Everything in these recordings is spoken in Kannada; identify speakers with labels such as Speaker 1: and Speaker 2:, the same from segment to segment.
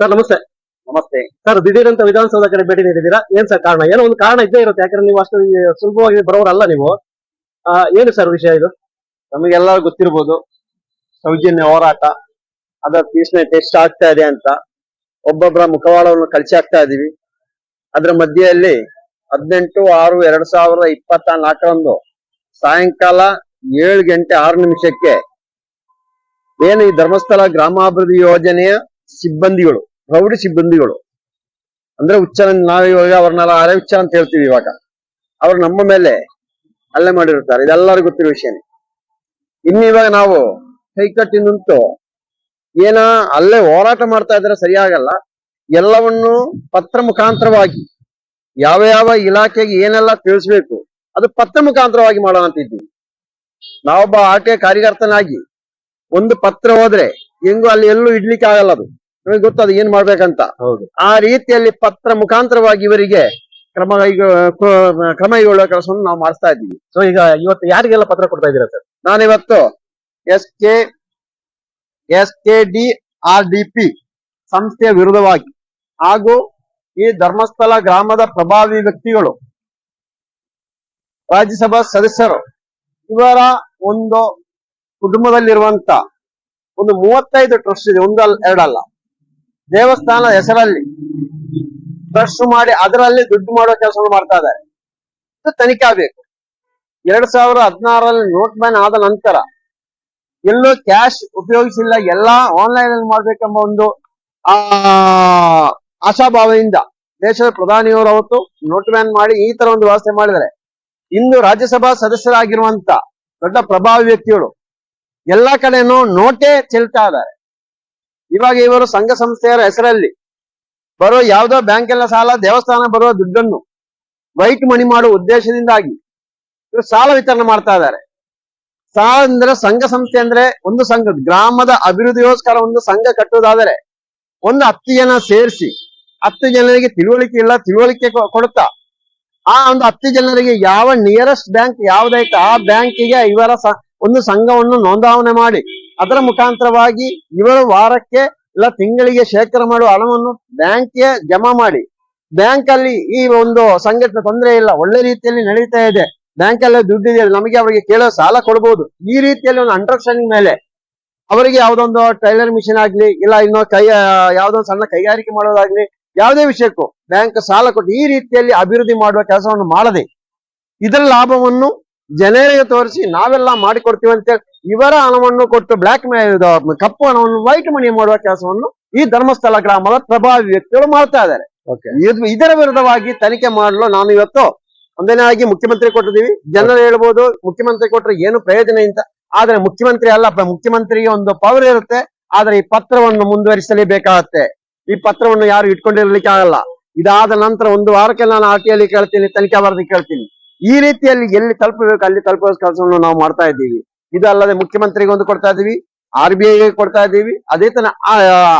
Speaker 1: ಸರ್ ನಮಸ್ತೆ.
Speaker 2: ನಮಸ್ತೆ.
Speaker 1: ಸರ್ ದಿಢೀರಂತ ವಿಧಾನಸೌಧ ಕಡೆ ಭೇಟಿ ನೀಡಿದ್ದೀರಾ? ಏನ್ ಸರ್ ಕಾರಣ? ಏನೋ ಒಂದು ಕಾರಣ ಇದ್ದೇ ಇರುತ್ತೆ ಯಾಕಂದ್ರೆ ನೀವು ಅಷ್ಟು ಸುಲಭವಾಗಿ ಬರೋರಲ್ಲ ನೀವು. ಆ, ಏನು ಸರ್ ವಿಷಯ ಇದು?
Speaker 2: ನಮಗೆಲ್ಲ ಗೊತ್ತಿರ್ಬೋದು ಸೌಜನ್ಯ ಹೋರಾಟ ಅದರ ಪೀಸ್ನ ಟೆಸ್ಟ್ ಆಗ್ತಾ ಇದೆ ಅಂತ. ಒಬ್ಬೊಬ್ಬರ ಮುಖವಾಡವನ್ನು ಕಳಿಸಿ ಹಾಕ್ತಾ ಇದೀವಿ. ಅದರ ಮಧ್ಯೆಯಲ್ಲಿ ಹದಿನೆಂಟು ಆರು ಎರಡ್ ಸಾವಿರದ ಇಪ್ಪತ್ತ ನಾಲ್ಕರಂದು ಸಾಯಂಕಾಲ ಏಳು ಗಂಟೆ ಆರು ನಿಮಿಷಕ್ಕೆ ಏನು ಈ ಧರ್ಮಸ್ಥಳ ಗ್ರಾಮಾಭಿವೃದ್ಧಿ ಯೋಜನೆಯ ಸಿಬ್ಬಂದಿಗಳು ರೌಡಿ ಸಿಬ್ಬಂದಿಗಳು. ಅಂದ್ರೆ ಉಚ್ಚನ ನಾವು ಇವಾಗ ಅವ್ರನ್ನೆಲ್ಲ ಅರೆ ಉಚ್ಚ ಅಂತ ಹೇಳ್ತೀವಿ ಇವಾಗ. ಅವ್ರು ನಮ್ಮ ಮೇಲೆ ಅಲ್ಲೇ ಮಾಡಿರುತ್ತಾರೆ. ಇದೆಲ್ಲರಿಗೂ ಗೊತ್ತಿರೋ ವಿಷಯನೇ. ಇನ್ನು ಇವಾಗ ನಾವು ಕೈಕಟ್ಟಿ ನಿಂತು ಏನ ಅಲ್ಲೇ ಹೋರಾಟ ಮಾಡ್ತಾ ಇದ್ರೆ ಸರಿಯಾಗಲ್ಲ. ಎಲ್ಲವನ್ನು ಪತ್ರ ಮುಖಾಂತರವಾಗಿ, ಯಾವ ಯಾವ ಇಲಾಖೆಗೆ ಏನೆಲ್ಲ ತಿಳಿಸ್ಬೇಕು, ಅದು ಪತ್ರ ಮುಖಾಂತರವಾಗಿ ಮಾಡೋಣ ಅಂತ ಇದ್ದೀವಿ. ನಾವೊಬ್ಬ ಆರ್ ಟಿ ಕಾರ್ಯಕರ್ತನಾಗಿ ಒಂದು ಪತ್ರ ಹೋದ್ರೆ ಹೆಂಗು ಅಲ್ಲಿ ಎಲ್ಲೂ ಇಡ್ಲಿಕ್ಕೆ ಆಗಲ್ಲ ಅದು. ನಮಗೆ ಗೊತ್ತು ಅದು ಏನ್ ಮಾಡ್ಬೇಕಂತ?
Speaker 1: ಹೌದು.
Speaker 2: ಆ ರೀತಿಯಲ್ಲಿ ಪತ್ರ ಮುಖಾಂತರವಾಗಿ ಇವರಿಗೆ ಕ್ರಮ ಕ್ರಮ ಕೈಗೊಳ್ಳುವ ಕೆಲಸವನ್ನು ನಾವು ಮಾಡಿಸ್ತಾ ಇದ್ದೀವಿ.
Speaker 1: ಸೊ ಈಗ ಇವತ್ತು ಯಾರಿಗೆಲ್ಲ ಪತ್ರ ಕೊಡ್ತಾ ಇದ್ದೀರಾ ಸರ್?
Speaker 2: ನಾನಿವತ್ತು S K S K D R D P ಸಂಸ್ಥೆಯ ವಿರುದ್ಧವಾಗಿ ಹಾಗೂ ಈ ಧರ್ಮಸ್ಥಳ ಗ್ರಾಮದ ಪ್ರಭಾವಿ ವ್ಯಕ್ತಿಗಳು ರಾಜ್ಯಸಭಾ ಸದಸ್ಯರು ಇವರ ಒಂದು ಕುಟುಂಬದಲ್ಲಿರುವಂತ ಒಂದು ಮೂವತ್ತೈದು ಟ್ರಸ್ಟ್ ಇದೆ ಒಂದಲ್ಲ ಎರಡಲ್ಲ. ದೇವಸ್ಥಾನ ಹೆಸರಲ್ಲಿ ಟ್ರಸ್ಟ್ ಮಾಡಿ ಅದರಲ್ಲಿ ದುಡ್ಡು ಮಾಡೋ ಕೆಲಸ ಮಾಡ್ತಾ ಇದ್ದಾರೆ. ಇದು ತನಿಖೆ ಆಗ್ಬೇಕು. ಎರಡ್ ಸಾವಿರದ ಹದಿನಾರಲ್ಲಿ ನೋಟ್ ಬ್ಯಾನ್ ಆದ ನಂತರ ಎಲ್ಲೂ ಕ್ಯಾಶ್ ಉಪಯೋಗಿಸಿಲ್ಲ, ಎಲ್ಲಾ ಆನ್ಲೈನ್ ಅಲ್ಲಿ ಮಾಡ್ಬೇಕೆಂಬ ಒಂದು, ಆ, ಆಶಾಭಾವದಿಂದ ದೇಶದ ಪ್ರಧಾನಿಯವರು ಅವತ್ತು ನೋಟ್ ಬ್ಯಾನ್ ಮಾಡಿ ಈ ತರ ಒಂದು ವ್ಯವಸ್ಥೆ ಮಾಡಿದರೆ ಇಂದು ರಾಜ್ಯಸಭಾ ಸದಸ್ಯರಾಗಿರುವಂತ ದೊಡ್ಡ ಪ್ರಭಾವಿ ವ್ಯಕ್ತಿಗಳು ಎಲ್ಲಾ ಕಡೆನೂ ನೋಟೇ ಚೆಲ್ತಾ ಇದ್ದಾರೆ. ಇವಾಗ ಇವರು ಸಂಘ ಸಂಸ್ಥೆಯರ ಹೆಸರಲ್ಲಿ ಬರೋ ಯಾವ್ದೋ ಬ್ಯಾಂಕ್ ಎಲ್ಲ ಸಾಲ, ದೇವಸ್ಥಾನ ಬರುವ ದುಡ್ಡನ್ನು ವೈಟ್ ಮಣಿ ಮಾಡುವ ಉದ್ದೇಶದಿಂದಾಗಿ ಇವರು ಸಾಲ ವಿತರಣೆ ಮಾಡ್ತಾ ಇದ್ದಾರೆ. ಸಾಲ ಅಂದ್ರೆ ಸಂಘ ಸಂಸ್ಥೆ ಅಂದ್ರೆ ಒಂದು ಸಂಘ ಗ್ರಾಮದ ಅಭಿವೃದ್ಧಿಗೋಸ್ಕರ ಒಂದು ಸಂಘ ಕಟ್ಟುವುದಾದರೆ ಒಂದು ಹತ್ತು ಜನ ಸೇರಿಸಿ, ಹತ್ತು ಜನರಿಗೆ ತಿಳುವಳಿಕೆ ಇಲ್ಲ, ತಿಳುವಳಿಕೆ ಕೊಡುತ್ತಾ, ಆ ಒಂದು ಹತ್ತು ಜನರಿಗೆ ಯಾವ ನಿಯರೆಸ್ಟ್ ಬ್ಯಾಂಕ್ ಯಾವ್ದೈತೆ, ಆ ಬ್ಯಾಂಕಿಗೆ ಇವರ ಒಂದು ಸಂಘವನ್ನು ನೋಂದಾವಣೆ ಮಾಡಿ, ಅದರ ಮುಖಾಂತರವಾಗಿ ಇವರು ವಾರಕ್ಕೆ ಇಲ್ಲ ತಿಂಗಳಿಗೆ ಶೇಖರ ಮಾಡುವ ಹಣವನ್ನು ಬ್ಯಾಂಕ್ಗೆ ಜಮಾ ಮಾಡಿ. ಬ್ಯಾಂಕ್ ಅಲ್ಲಿ ಈ ಒಂದು ಸಂಘಟನೆ ತೊಂದರೆ ಇಲ್ಲ, ಒಳ್ಳೆ ರೀತಿಯಲ್ಲಿ ನಡೀತಾ ಇದೆ. ಬ್ಯಾಂಕ್ ಅಲ್ಲೇ ದುಡ್ಡಿದೆ ನಮಗೆ ಅವರಿಗೆ ಕೇಳೋ ಸಾಲ ಕೊಡಬಹುದು ಈ ರೀತಿಯಲ್ಲಿ ಒಂದು ಅಂಡರ್ಸ್ಟ್ಯಾಂಡಿಂಗ್ ಮೇಲೆ ಅವರಿಗೆ ಯಾವ್ದೊಂದು ಟೈಲರ್ ಮಿಷಿನ್ ಆಗ್ಲಿ, ಇಲ್ಲ ಇನ್ನೂ ಕೈ ಯಾವ್ದೊಂದು ಸಣ್ಣ ಕೈಗಾರಿಕೆ ಮಾಡೋದಾಗ್ಲಿ ಯಾವುದೇ ವಿಷಯಕ್ಕೂ ಬ್ಯಾಂಕ್ ಸಾಲ ಕೊಟ್ಟು ಈ ರೀತಿಯಲ್ಲಿ ಅಭಿವೃದ್ಧಿ ಮಾಡುವ ಕೆಲಸವನ್ನು ಮಾಡದೆ, ಇದರ ಲಾಭವನ್ನು ಜನರಿಗೆ ತೋರಿಸಿ ನಾವೆಲ್ಲ ಮಾಡಿಕೊಡ್ತೀವಿ ಅಂತ ಇವರ ಹಣವನ್ನು ಕೊಟ್ಟು ಬ್ಲಾಕ್ ಕಪ್ಪು ಹಣವನ್ನು ವೈಟ್ ಮನಿ ಮಾಡುವ ಕೆಲಸವನ್ನು ಈ ಧರ್ಮಸ್ಥಳ ಗ್ರಾಮದ ಪ್ರಭಾವಿ ವ್ಯಕ್ತಿಗಳು ಮಾಡ್ತಾ ಇದ್ದಾರೆ. ಇದರ ವಿರುದ್ಧವಾಗಿ ತನಿಖೆ ಮಾಡಲು ನಾನು ಇವತ್ತು ಒಂದನೇದಾಗಿ ಮುಖ್ಯಮಂತ್ರಿ ಕೊಟ್ಟಿದ್ದೀವಿ. ಜನರು ಹೇಳ್ಬೋದು ಮುಖ್ಯಮಂತ್ರಿ ಕೊಟ್ಟರೆ ಏನು ಪ್ರಯೋಜನ ಅಂತ ಆದ್ರೆ ಮುಖ್ಯಮಂತ್ರಿ ಅಲ್ಲ ಮುಖ್ಯಮಂತ್ರಿಗೆ ಒಂದು ಪವರ್ ಇರುತ್ತೆ. ಆದ್ರೆ ಈ ಪತ್ರವನ್ನು ಮುಂದುವರಿಸಲೇಬೇಕಾಗತ್ತೆ. ಈ ಪತ್ರವನ್ನು ಯಾರು ಇಟ್ಕೊಂಡಿರ್ಲಿಕ್ಕೆ ಆಗಲ್ಲ. ಇದಾದ ನಂತರ ಒಂದು ವಾರಕ್ಕೆ ನಾನು ಆರ್ ಟಿ ಕೇಳ್ತೀನಿ ತನಿಖಾ ವರದಿ ಕೇಳ್ತೀನಿ. ಈ ರೀತಿಯಲ್ಲಿ ಎಲ್ಲಿ ತಲುಪಬೇಕು ಅಲ್ಲಿ ತಲುಪುವ ಕೆಲಸವನ್ನು ನಾವು ಮಾಡ್ತಾ ಇದ್ದೀವಿ. ಇದಲ್ಲದೆ ಮುಖ್ಯಮಂತ್ರಿಗೆ ಒಂದು ಕೊಡ್ತಾ ಇದೀವಿ ಆರ್ ಬಿ ಐಗೆ ಕೊಡ್ತಾ ಇದ್ದೀವಿ ಅದೇ ತನ ಆ-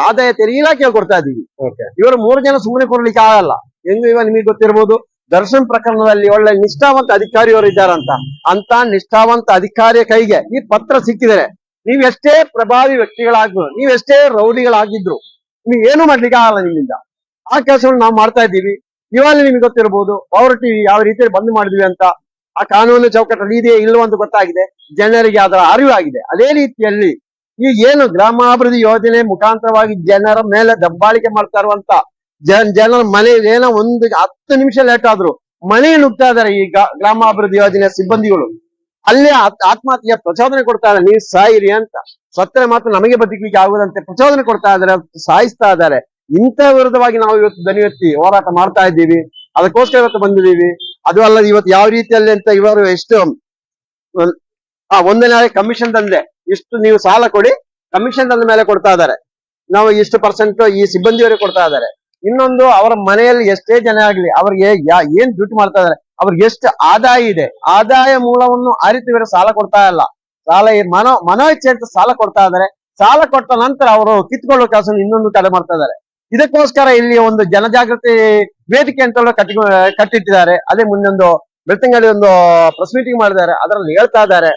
Speaker 2: ಆದಾಯ ತೆರಿಗೆ ಇಲಾಖೆಗೆ ಕೊಡ್ತಾ ಇದ್ದೀವಿ.
Speaker 1: ಓಕೆ
Speaker 2: ಇವರು ಮೂರು ಜನ ಸುಮ್ಮನೆ ಕೊಡ್ಲಿಕ್ಕೆ ಆಗಲ್ಲ. ಹೆಂಗು ಇವ ನಿಮಗೆ ಗೊತ್ತಿರ್ಬೋದು ದರ್ಶನ್ ಪ್ರಕರಣದಲ್ಲಿ ಒಳ್ಳೆ ನಿಷ್ಠಾವಂತ ಅಧಿಕಾರಿಯವರು ಇದ್ದಾರಂತ. ಅಂತ ನಿಷ್ಠಾವಂತ ಅಧಿಕಾರಿಯ ಕೈಗೆ ಈ ಪತ್ರ ಸಿಕ್ಕಿದರೆ ನೀವೆಷ್ಟೇ ಎಷ್ಟೇ ಪ್ರಭಾವಿ ವ್ಯಕ್ತಿಗಳಾಗ್ರು ನೀವೆಷ್ಟೇ ಎಷ್ಟೇ ರೌಡಿಗಳಾಗಿದ್ರು ನೀವು ಏನು ಮಾಡ್ಲಿಕ್ಕೆ ಆಗಲ್ಲ ನಿಮ್ಮಿಂದ. ಆ ಕೆಲಸವನ್ನು ನಾವು ಮಾಡ್ತಾ ಇದ್ದೀವಿ. ಇವಾಗ ನಿಮ್ಗೆ ಗೊತ್ತಿರಬಹುದು ಪವರ್ ಟಿವಿ ಯಾವ ರೀತಿಯಲ್ಲಿ ಬಂದ್ ಮಾಡಿದ್ವಿ ಅಂತ. ಆ ಕಾನೂನು ಚೌಕಟ್ಟಲ್ಲಿ ಇದೆಯೇ ಇಲ್ಲವೋ ಅಂತ ಗೊತ್ತಾಗಿದೆ. ಜನರಿಗೆ ಅದರ ಅರಿವಾಗಿದೆ. ಅದೇ ರೀತಿಯಲ್ಲಿ ಈ ಏನು ಗ್ರಾಮಾಭಿವೃದ್ಧಿ ಯೋಜನೆ ಮುಖಾಂತರವಾಗಿ ಜನರ ಮೇಲೆ ದಬ್ಬಾಳಿಕೆ ಮಾಡ್ತಾ ಇರುವಂತ ಜನ, ಜನರ ಮನೆ ಏನೋ ಒಂದು ಹತ್ತು ನಿಮಿಷ ಲೇಟ್ ಆದ್ರು ಮನೆ ನುಗ್ತಾ ಇದಾರೆ ಈ ಗ್ರಾ- ಗ್ರಾಮಾಭಿವೃದ್ಧಿ ಯೋಜನೆ ಸಿಬ್ಬಂದಿಗಳು. ಅಲ್ಲೇ ಆತ್- ಆತ್ಮಹತ್ಯೆಗೆ ಪ್ರಚೋದನೆ ಕೊಡ್ತಾ ಇದ್ದಾರೆ. ನೀವು ಸಾಯಿರಿ ಅಂತ. ಸತ್ತರೆ ಮಾತ್ರ ನಮಗೆ ಬದುಕಲಿಕ್ಕೆ ಆಗುದಂತೆ ಪ್ರಚೋದನೆ ಕೊಡ್ತಾ ಇದ್ದಾರೆ ಸಾಯಿಸ್ತಾ ಇದ್ದಾರೆ. ಇಂಥ ವಿರುದ್ಧವಾಗಿ ನಾವು ಇವತ್ತು ದನಿ ಎತ್ತಿ ಹೋರಾಟ ಮಾಡ್ತಾ ಇದ್ದೀವಿ. ಅದಕ್ಕೋಸ್ಕರ ಇವತ್ತು ಬಂದಿದ್ದೀವಿ. ಅದು ಅಲ್ಲದೆ ಇವತ್ತು ಯಾವ ರೀತಿಯಲ್ಲಿ ಅಂತ ಇವರು ಎಷ್ಟು, ಆ ಒಂದನೇ ಕಮಿಷನ್ ತಂದೆ. ಇಷ್ಟು ನೀವು ಸಾಲ ಕೊಡಿ ಕಮಿಷನ್ ತಂದ ಮೇಲೆ ಕೊಡ್ತಾ ಇದ್ದಾರೆ. ನಾವು ಇಷ್ಟು ಪರ್ಸೆಂಟ್ ಈ ಸಿಬ್ಬಂದಿಯವರಿಗೆ ಕೊಡ್ತಾ ಇದ್ದಾರೆ. ಇನ್ನೊಂದು, ಅವರ ಮನೆಯಲ್ಲಿ ಎಷ್ಟೇ ಜನ ಆಗ್ಲಿ, ಅವ್ರಿಗೆ ಏನ್ ಡ್ಯೂಟಿ ಮಾಡ್ತಾ ಇದ್ದಾರೆ, ಅವ್ರಿಗೆ ಎಷ್ಟು ಆದಾಯ ಇದೆ, ಆದಾಯ ಮೂಲವನ್ನು ಅರಿತು ಇವರು ಸಾಲ ಕೊಡ್ತಾ ಇಲ್ಲ. ಸಾಲ ಮನೋ ಮನೋ ಇಚ್ಛೆ ಅಂತ ಸಾಲ ಕೊಡ್ತಾ ಇದ್ದಾರೆ. ಸಾಲ ಕೊಟ್ಟ ನಂತರ ಅವರು ಕಿತ್ಕೊಳ್ಳೋ ಕೆಲಸ ಇನ್ನೊಂದು ಕಡೆ ಮಾಡ್ತಾ ಇದ್ದಾರೆ. ಇದಕ್ಕೋಸ್ಕರ ಇಲ್ಲಿ ಒಂದು ಜನಜಾಗೃತಿ ವೇದಿಕೆ ಅಂತ ಕಟ್ಟಿ ಕಟ್ಟಿಟ್ಟಿದ್ದಾರೆ. ಅದೇ ಮುಂದೊಂದು ಬೆಳ್ತಂಗಡಿ ಒಂದು ಪ್ರೆಸ್ ಮೀಟಿಂಗ್ ಮಾಡಿದ್ದಾರೆ. ಅದರಲ್ಲಿ ಹೇಳ್ತಾ ಇದ್ದಾರೆ.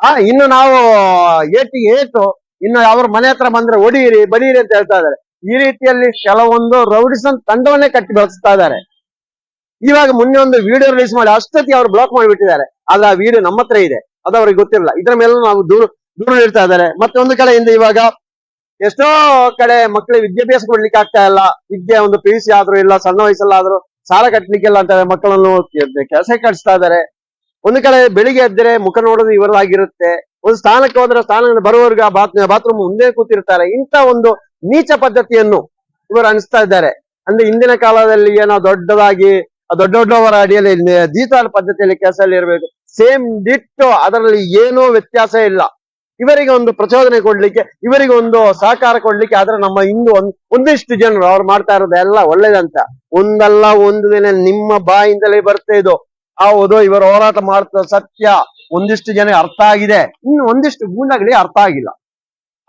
Speaker 2: ಆ, ಇನ್ನು ನಾವು ಏಟಿ ಏಟು, ಇನ್ನು ಅವ್ರ ಮನೆ ಹತ್ರ ಬಂದ್ರೆ ಒಡಿಯಿರಿ ಬಡೀರಿ ಅಂತ ಹೇಳ್ತಾ ಇದ್ದಾರೆ. ಈ ರೀತಿಯಲ್ಲಿ ಕೆಲವೊಂದು ರೌಡಿಸನ್ ತಂಡವನ್ನೇ ಕಟ್ಟಿ ಬೆಳೆಸ್ತಾ ಇದ್ದಾರೆ. ಇವಾಗ ಮುಂದೆ ಒಂದು ವಿಡಿಯೋ ರಿಲೀಸ್ ಮಾಡಿ ಅಷ್ಟೊತ್ತಿಗೆ ಅವ್ರು ಬ್ಲಾಕ್ ಮಾಡಿಬಿಟ್ಟಿದ್ದಾರೆ. ಅದ ಆ ವಿಡಿಯೋ ನಮ್ಮ ಹತ್ರ ಇದೆ. ಅದು ಅವ್ರಿಗೆ ಗೊತ್ತಿರಲ್ಲ. ಇದ್ರ ಮೇಲೆ ನಾವು ದೂರ ದೂರ ಇಡ್ತಾ ಇದ್ದಾರೆ. ಮತ್ತೆ ಒಂದು ಕಡೆಯಿಂದ ಇವಾಗ ಎಷ್ಟೋ ಕಡೆ ಮಕ್ಕಳಿಗೆ ವಿದ್ಯಾಭ್ಯಾಸ ಕೊಡ್ಲಿಕ್ಕೆ ಆಗ್ತಾ ಇಲ್ಲ. ವಿದ್ಯೆ ಒಂದು ಪಿ ಯು ಸಿ ಆದ್ರೂ ಇಲ್ಲ, ಸಣ್ಣ ವಯಸ್ಸಲ್ಲಾದ್ರೂ ಸಾಲ ಕಟ್ಟಲಿಕ್ಕೆಲ್ಲ ಅಂತ ಮಕ್ಕಳನ್ನು ಕೆಲಸ ಕಟ್ಸ್ತಾ ಇದ್ದಾರೆ ಒಂದು ಕಡೆ ಬೆಳಿಗ್ಗೆ ಎದ್ದರೆ ಮುಖ ನೋಡೋದು ಇವರದಾಗಿರುತ್ತೆ. ಒಂದು ಸ್ಥಾನಕ್ಕೆ ಹೋದ್ರೆ ಸ್ಥಾನ ಬರುವವರೆಗೆ ಬಾತ್, ಬಾತ್ರೂಮ್ ಮುಂದೆ ಕೂತಿರ್ತಾರೆ. ಇಂಥ ಒಂದು ನೀಚ ಪದ್ಧತಿಯನ್ನು ಇವರು ಅನಿಸ್ತಾ ಇದ್ದಾರೆ. ಅಂದ್ರೆ ಇಂದಿನ ಕಾಲದಲ್ಲಿ ಏನೋ ದೊಡ್ಡದಾಗಿ, ದೊಡ್ಡ ದೊಡ್ಡವರ ಅಡಿಯಲ್ಲಿ ದೀತಾಲ ಪದ್ಧತಿಯಲ್ಲಿ ಕೆಲಸದಲ್ಲಿ ಇರಬೇಕು. ಸೇಮ್ ದಿಟ್ಟು, ಅದರಲ್ಲಿ ಏನೂ ವ್ಯತ್ಯಾಸ ಇಲ್ಲ. ಇವರಿಗೆ ಒಂದು ಪ್ರಚೋದನೆ ಕೊಡ್ಲಿಕ್ಕೆ, ಇವರಿಗೆ ಒಂದು ಸಹಕಾರ ಕೊಡ್ಲಿಕ್ಕೆ ಆದ್ರೆ ನಮ್ಮ ಇಂದು ಒಂದ್, ಒಂದಿಷ್ಟು ಜನರು ಅವ್ರು ಮಾಡ್ತಾ ಇರೋದು ಎಲ್ಲ ಒಳ್ಳೇದಂತ. ಒಂದಲ್ಲ ಒಂದು ದಿನ ನಿಮ್ಮ ಬಾಯಿಂದಲೇ ಬರ್ತಾ ಇದು. ಹೌದು, ಇವರು ಹೋರಾಟ ಮಾಡ್ತಾ ಸತ್ಯ. ಒಂದಿಷ್ಟು ಜನ ಅರ್ಥ ಆಗಿದೆ. ಇನ್ನು ಒಂದಿಷ್ಟು ಗೂಂಡಗಳಿಗೆ ಅರ್ಥ ಆಗಿಲ್ಲ.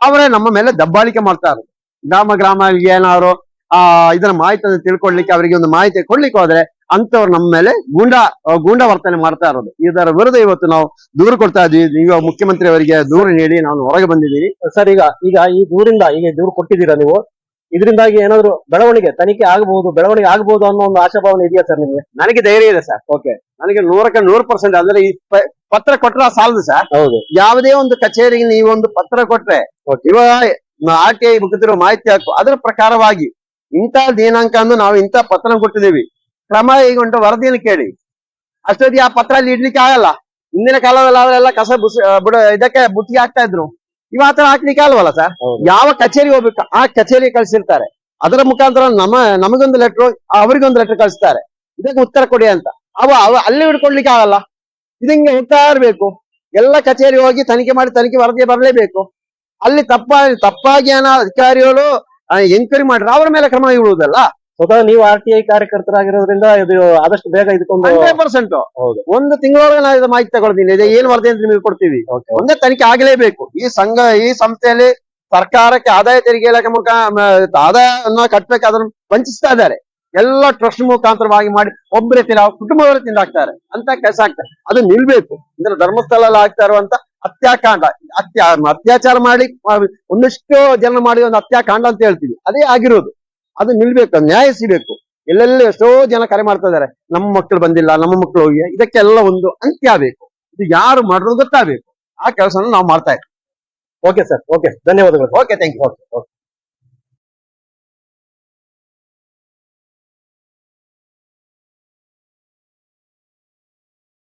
Speaker 2: ಅವರೇ ನಮ್ಮ ಮೇಲೆ ದಬ್ಬಾಳಿಕೆ ಮಾಡ್ತಾ ಇರೋದು. ಗ್ರಾಮ ಗ್ರಾಮ ಏನಾದ್ರು, ಆ, ಇದನ್ನ ಮಾಹಿತಿಯನ್ನು ತಿಳ್ಕೊಳ್ಲಿಕ್ಕೆ ಅವರಿಗೆ ಒಂದು ಮಾಹಿತಿ ಕೊಡ್ಲಿಕ್ಕೆ ಹೋದ್ರೆ ಅಂತವ್ರು ನಮ್ಮ ಮೇಲೆ ಗೂಂಡಾ ಗೂಂಡಾ ವರ್ತನೆ ಮಾಡ್ತಾ ಇರೋದು. ಇದರ ವಿರುದ್ಧ ಇವತ್ತು ನಾವು ದೂರು ಕೊಡ್ತಾ ಇದ್ದೀವಿ. ಈಗ ಮುಖ್ಯಮಂತ್ರಿ ಅವರಿಗೆ ದೂರು ನೀಡಿ ನಾನು ಹೊರಗೆ ಬಂದಿದ್ದೀನಿ
Speaker 1: ಸರ್ ಈಗ ಈಗ ಈ ದೂರಿಂದ ಈಗ ದೂರು ಕೊಟ್ಟಿದ್ದೀರಾ ನೀವು? ಇದರಿಂದಾಗಿ ಏನಾದ್ರು ಬೆಳವಣಿಗೆ ತನಿಖೆ ಆಗಬಹುದು ಬೆಳವಣಿಗೆ ಆಗಬಹುದು ಅನ್ನೋ ಒಂದು ಆಶಾಭಾವನೆ ಇದೆಯಾ ಸರ್ ನಿಮಗೆ?
Speaker 2: ನನಗೆ ಧೈರ್ಯ ಇದೆ ಸರ್.
Speaker 1: ಓಕೆ
Speaker 2: ನನಗೆ ನೂರಕ್ಕೆ ನೂರು ಪರ್ಸೆಂಟ್ ಅಂದ್ರೆ ಈ ಪತ್ರ ಕೊಟ್ಟರೆ ಸಾಲದು ಸರ್.
Speaker 1: ಹೌದು.
Speaker 2: ಯಾವುದೇ ಒಂದು ಕಚೇರಿಗೆ ನೀವು ಒಂದು ಪತ್ರ ಕೊಟ್ರೆ ಇವಾಗ ಆರ್ ಟಿ ಐ ಮುಗಿದಿರೋ ಮಾಹಿತಿ ಹಾಕು ಅದರ ಪ್ರಕಾರವಾಗಿ ಇಂಥ ದಿನಾಂಕ ಅಂದು ನಾವು ಇಂಥ ಪತ್ರ ಕೊಟ್ಟಿದ್ದೀವಿ. ಕ್ರಮ ಕೈಗೊಂಡ ವರದಿಯನ್ನು ಕೇಳಿ. ಅಷ್ಟೊತ್ತಿಗೆ ಆ ಪತ್ರ ಅಲ್ಲಿ ಇಡ್ಲಿಕ್ಕೆ ಆಗಲ್ಲ. ಹಿಂದಿನ ಕಾಲದಲ್ಲಿ ಅವರೆಲ್ಲ ಕಸ ಬುಸ್ ಬಿಡ ಇದಕ್ಕೆ ಬುಟ್ಟಿ ಹಾಕ್ತಾ ಇದ್ರು. ಇವ ಆತರ ಹಾಕ್ಲಿಕ್ಕೆ ಆಗಲ್ವಲ್ಲ ಸರ್? ಯಾವ ಕಚೇರಿ ಹೋಗ್ಬೇಕು ಆ ಕಚೇರಿ ಕಳ್ಸಿರ್ತಾರೆ. ಅದರ ಮುಖಾಂತರ ನಮ್ಮ ನಮಗೊಂದು ಲೆಟರ್ ಅವರಿಗೊಂದು ಲೆಟರ್ ಕಳಿಸ್ತಾರೆ. ಇದಕ್ಕೆ ಉತ್ತರ ಕೊಡಿ ಅಂತ. ಅವ ಅವ ಅಲ್ಲಿ ಹಿಡ್ಕೊಳ್ಲಿಕ್ಕೆ ಆಗಲ್ಲ. ಇದು ಹಿಂಗೆ ಹೋಗ್ತಾ ಇರ್ಬೇಕು. ಎಲ್ಲ ಕಚೇರಿ ಹೋಗಿ ತನಿಖೆ ಮಾಡಿ ತನಿಖೆ ವರದಿ ಬರಲೇಬೇಕು. ಅಲ್ಲಿ ತಪ್ಪಾಗಿ ತಪ್ಪಾಗಿ ಏನೋ ಅಧಿಕಾರಿಗಳು ಎಂಕ್ವೈರಿ ಮಾಡ್ರೆ ಅವರ ಮೇಲೆ ಕ್ರಮ ಇಡುವುದಲ್ಲ.
Speaker 1: ಸ್ವತಃ ನೀವು ಆರ್ ಟಿ ಐ ಕಾರ್ಯಕರ್ತರಾಗಿರೋದ್ರಿಂದ ಇದು ಆದಷ್ಟು ಬೇಗ ಇದಕ್ಕೊಂದು
Speaker 2: ಹಂಡ್ರೆಡ್ ಪರ್ಸೆಂಟ್.
Speaker 1: ಹೌದು.
Speaker 2: ಒಂದು ತಿಂಗಳೊಳಗೆ ನಾವು ಇದು ಮಾಹಿತಿ ತಗೊಳ್ತೀನಿ. ಇದು ಏನ್ ವರದಿ ಅಂತ ನಿಮಗೆ ಕೊಡ್ತೀವಿ. ಒಂದೇ ತನಿಖೆ ಆಗಲೇಬೇಕು. ಈ ಸಂಘ ಈ ಸಂಸ್ಥೆಯಲ್ಲಿ ಸರ್ಕಾರಕ್ಕೆ ಆದಾಯ ತೆರಿಗೆ ಇಲಾಖೆ ಮುಖ ಮ, ಆದಾಯವನ್ನ ಕಟ್ಟಬೇಕು ಅದನ್ನು ವಂಚಿಸ್ತಾ ಇದ್ದಾರೆ. ಎಲ್ಲ ಟ್ರಸ್ಟ್ ಮುಖಾಂತರವಾಗಿ ಮಾಡಿ ಒಬ್ಬರೇ ತಿನ್ನ ಕುಟುಂಬದವರೇ ತಿಂದಾಕ್ತಾರೆ. ಅಂತ ಕೆಲಸ ಆಗ್ತಾರೆ ಅದು ನಿಲ್ಬೇಕು. ಅಂದ್ರೆ ಧರ್ಮಸ್ಥಳದಲ್ಲಿ ಆಗ್ತಾ ಇರುವಂತ ಹತ್ಯಾಕಾಂಡ. ಅತ್ಯಾ ಅತ್ಯಾಚಾರ ಮಾಡಿ ಒಂದಷ್ಟು ಒಂದಿಷ್ಟು ಜನ ಮಾಡಿ ಒಂದು ಹತ್ಯಾಕಾಂಡ ಅಂತ ಹೇಳ್ತೀವಿ. ಅದೇ ಆಗಿರೋದು. ಅದು ನಿಲ್ಬೇಕು ನ್ಯಾಯ ಸಿಗಬೇಕು. ಎಲ್ಲೆಲ್ಲಿ ಎಷ್ಟೋ ಜನ ಕರೆ ಮಾಡ್ತಾ ಇದಾರೆ ನಮ್ಮ ಮಕ್ಕಳು ಬಂದಿಲ್ಲ, ನಮ್ಮ ಮಕ್ಕಳು ಹೋಗಿ, ಇದಕ್ಕೆಲ್ಲ ಒಂದು ಅಂತ್ಯ ಬೇಕು ಇದು ಯಾರು ಮಾಡೋದು ಗೊತ್ತಾಗಬೇಕು. ಆ ಕೆಲಸನ ನಾವು ಮಾಡ್ತಾ ಇದ್ದೀವಿ
Speaker 1: ಓಕೆ ಸರ್ ಓಕೆ ಧನ್ಯವಾದಗಳು.
Speaker 2: Okay thank you
Speaker 1: okay okay